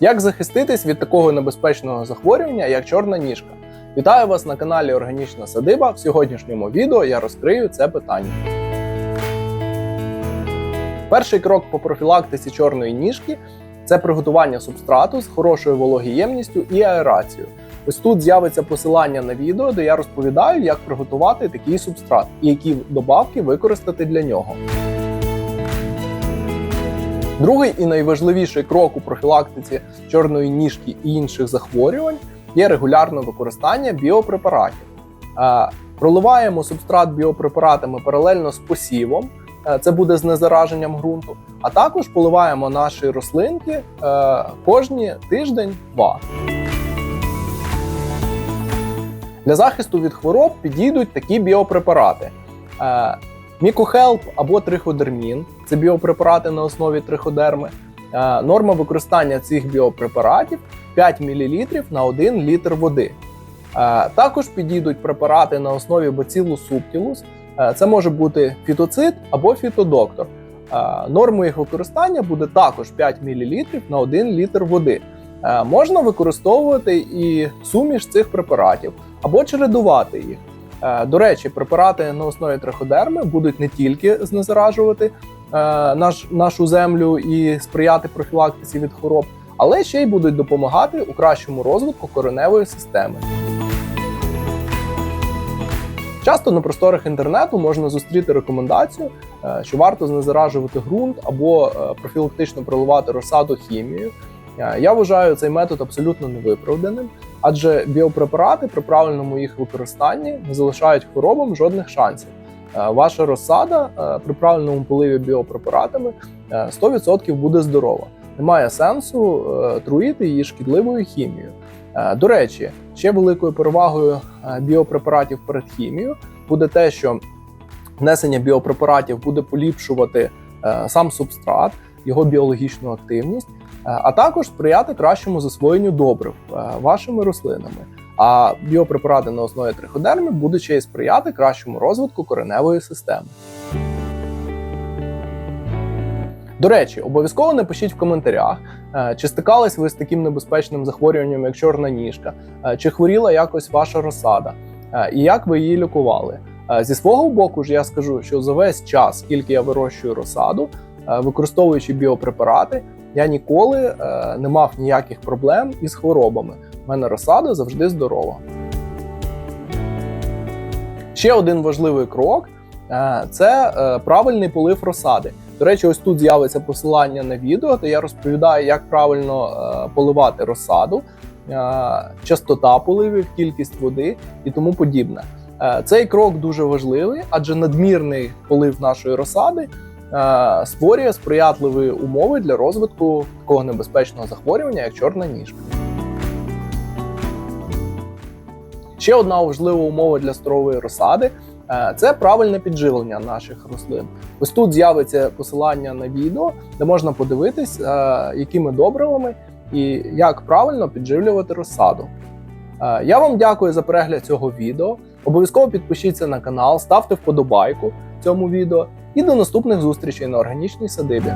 Як захиститись від такого небезпечного захворювання, як чорна ніжка? Вітаю вас на каналі Органічна Садиба. В сьогоднішньому відео я розкрию це питання. Перший крок по профілактиці чорної ніжки це приготування субстрату з хорошою вологіємністю і аерацією. Ось тут з'явиться посилання на відео, де я розповідаю, як приготувати такий субстрат і які добавки використати для нього. Другий і найважливіший крок у профілактиці чорної ніжки і інших захворювань є регулярне використання біопрепаратів. Е, Проливаємо субстрат біопрепаратами паралельно з посівом, е, це буде з незараженням ґрунту, а також поливаємо наші рослинки е, кожні тиждень-два. Для захисту від хвороб підійдуть такі біопрепарати. Мікохелп або триходермін це біопрепарати на основі триходерми. Е, Норма використання цих біопрепаратів 5 мл на 1 літр води. Е, Також підійдуть препарати на основі бацилу субтілус. Е, Це може бути фітоцид або фітодоктор. Нормою їх використання буде також 5 мл на 1 літр води. Можна використовувати і суміш цих препаратів або чередувати їх. Е, До речі, препарати на основі триходерми будуть не тільки знезаражувати е, наш, нашу землю і сприяти профілактиці від хвороб, але ще й будуть допомагати у кращому розвитку кореневої системи. Часто на просторах інтернету можна зустріти рекомендацію, е, що варто знезаражувати ґрунт або профілактично проливати розсаду хімією. Я вважаю цей метод абсолютно невиправданим, адже біопрепарати при правильному їх використанні не залишають хворобам жодних шансів. Е, Ваша розсада е, при правильному поливі біопрепаратами е, 100% буде здорова. Немає сенсу е, труїти її шкідливою хімією. Е, До речі, ще великою перевагою е, біопрепаратів перед хімією буде те, що внесення біопрепаратів буде поліпшувати е, сам субстрат, його біологічну активність, е, а також сприяти кращому засвоєнню добрив е, вашими рослинами. А біопрепарати на основі триходерми будуть ще й сприяти кращому розвитку кореневої системи. До речі, обов'язково напишіть в коментарях, е, чи стикались ви з таким небезпечним захворюванням, як чорна ніжка, е, чи хворіла якось ваша розсада, е, і як ви її лікували. Е, Зі свого боку ж я скажу, що за весь час, скільки я вирощую розсаду, е, використовуючи біопрепарати, я ніколи е, не мав ніяких проблем із хворобами. У мене розсада завжди здорова. Ще один важливий крок е, це е, правильний полив розсади. До речі, ось тут з'явиться посилання на відео, де я розповідаю, як правильно поливати розсаду, частота поливів, кількість води і тому подібне. Цей крок дуже важливий, адже надмірний полив нашої розсади створює сприятливі умови для розвитку такого небезпечного захворювання, як чорна ніжка. Ще одна важлива умова для здорової розсади е, це правильне підживлення наших рослин. Ось тут з'явиться посилання на відео, де можна подивитись, е, якими добривами і як правильно підживлювати розсаду. Е, Я вам дякую за перегляд цього відео. Обов'язково підпишіться на канал, ставте вподобайку цьому відео і до наступних зустрічей на органічній садибі.